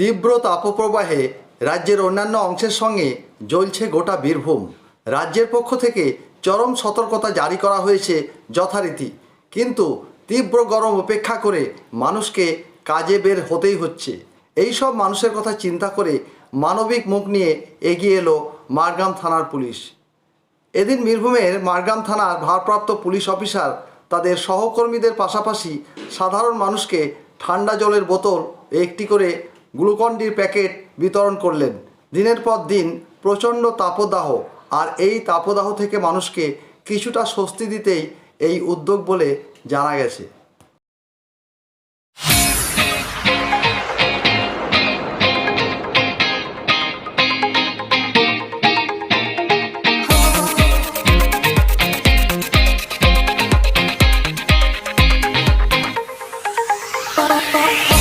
তীব্র তাপপ্রবাহে রাজ্যের অন্যান্য অংশের সঙ্গে জ্বলছে গোটা বীরভূম। রাজ্যের পক্ষ থেকে চরম সতর্কতা জারি করা হয়েছে যথারীতি। কিন্তু তীব্র গরম উপেক্ষা করে মানুষকে কাজে বের হতেই হচ্ছে। এই সব মানুষের কথা চিন্তা করে মানবিক মুখ নিয়ে এগিয়ে এলো মারগাম থানার পুলিশ। এদিন বীরভূমের মারগ্রাম থানার ভারপ্রাপ্ত পুলিশ অফিসার, তাদের সহকর্মীদের পাশাপাশি সাধারণ মানুষকে ঠান্ডা জলের বোতল, একটি করে গ্লুকনডির প্যাকেট বিতরণ করলেন দিনের পর দিন প্রচণ্ড তাপদাহ, আর এই তাপদাহ থেকে মানুষকে কিছুটা স্বস্তি দিতেই এই উদ্যোগ বলে জানা গেছে Bye.